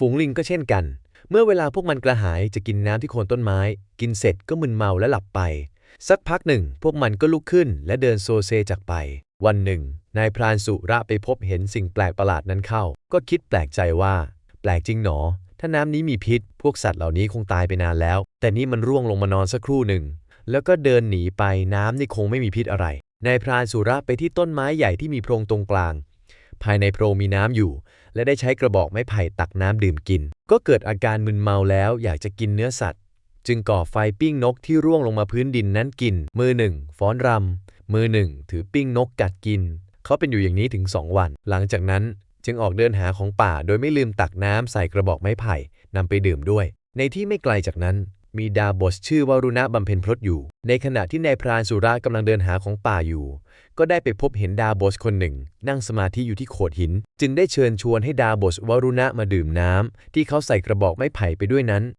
ฝูงลิงก็เช่นกัน เมื่อเวลาพวกมันกระหายจะกินน้ำที่โคนต้นไม้ กินเสร็จก็มึนเมาและหลับไป สักพักหนึ่ง พวกมันก็ลุกขึ้นและเดินโซเซจากไป วันหนึ่ง นายพรานสุระไปพบเห็นสิ่งแปลกประหลาดนั้นเข้า ก็คิดแปลกใจว่า แปลกจริงหนอ ถ้าน้ำนี้มีพิษ พวกสัตว์เหล่านี้คงตายไปนานแล้ว แต่นี่มันร่วงลงมานอนสักครู่หนึ่ง แล้วก็เดินหนีไปน้ำนี่คงไม่มีพิษอะไรนายพรานสุระไปที่ต้นไม้ใหญ่ที่มีโพรงตรงกลาง ภายในโพรงมีน้ำอยู่ และได้ใช้กระบอกไม้ไผ่ตักน้ำดื่มกิน ก็เกิดอาการมึนเมาแล้วอยากจะกินเนื้อสัตว์ จึงก่อไฟปิ้งนกที่ร่วงลงมาพื้นดินนั้นกิน มือหนึ่งฟ้อนรำมือหนึ่งถือปิ้งนกกัดกิน เขาเป็นอยู่อย่างนี้ถึงสองวัน หลังจากนั้นจึงออกเดินหาของป่าโดยไม่ลืมตักน้ำใส่กระบอกไม้ไผ่นำไปดื่มด้วย ในที่ไม่ไกลจากนั้น มีดาบสชื่อวารุณะบำเพ็ญพรตอยู่ ในขณะที่นายพรานสุระกำลังเดินหาของป่าอยู่ ก็ได้ไปพบเห็นดาบสคนหนึ่ง นั่งสมาธิอยู่ที่โขดหิน จึงได้เชิญชวนให้ดาบสวารุณะมาดื่มน้ำที่เขาใส่กระบอกไม้ไผ่ไปด้วยนั้น